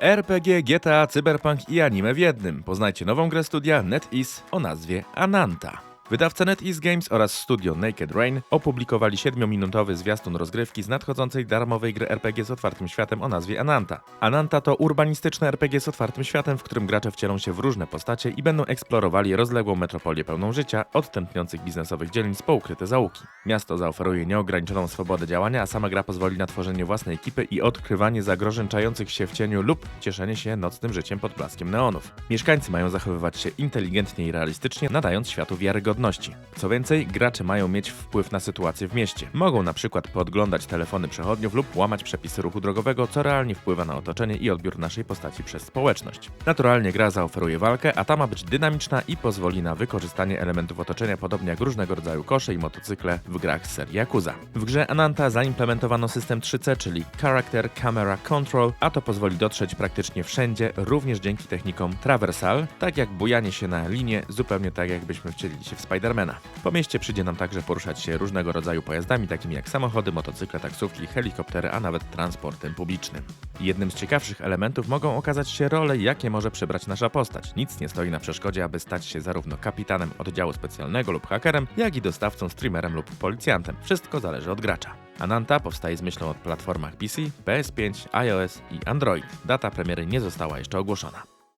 RPG, GTA, Cyberpunk i anime w jednym. Poznajcie nową grę studia NetEase o nazwie Ananta. Wydawca NetEase Games oraz studio Naked Rain opublikowali 7-minutowy zwiastun rozgrywki z nadchodzącej darmowej gry RPG z otwartym światem o nazwie Ananta. Ananta to urbanistyczne RPG z otwartym światem, w którym gracze wcielą się w różne postacie i będą eksplorowali rozległą metropolię pełną życia, od tętniących biznesowych dzielnic po ukryte zaułki. Miasto zaoferuje nieograniczoną swobodę działania, a sama gra pozwoli na tworzenie własnej ekipy i odkrywanie zagrożeń czających się w cieniu lub cieszenie się nocnym życiem pod blaskiem neonów. Mieszkańcy mają zachowywać się inteligentnie i realistycznie, nadając światu Co więcej, gracze mają mieć wpływ na sytuację w mieście. Mogą na przykład podglądać telefony przechodniów lub łamać przepisy ruchu drogowego, co realnie wpływa na otoczenie i odbiór naszej postaci przez społeczność. Naturalnie gra zaoferuje walkę, a ta ma być dynamiczna i pozwoli na wykorzystanie elementów otoczenia, podobnie jak różnego rodzaju kosze i motocykle w grach z serii Yakuza. W grze Ananta zaimplementowano system 3C, czyli Character Camera Control, a to pozwoli dotrzeć praktycznie wszędzie, również dzięki technikom traversal, tak jak bujanie się na linię, zupełnie tak jakbyśmy wcielili się w Spidermana. Po mieście przyjdzie nam także poruszać się różnego rodzaju pojazdami, takimi jak samochody, motocykle, taksówki, helikoptery, a nawet transportem publicznym. Jednym z ciekawszych elementów mogą okazać się role, jakie może przybrać nasza postać. Nic nie stoi na przeszkodzie, aby stać się zarówno kapitanem oddziału specjalnego lub hakerem, jak i dostawcą, streamerem lub policjantem. Wszystko zależy od gracza. Ananta powstaje z myślą o platformach PC, PS5, iOS i Android. Data premiery nie została jeszcze ogłoszona.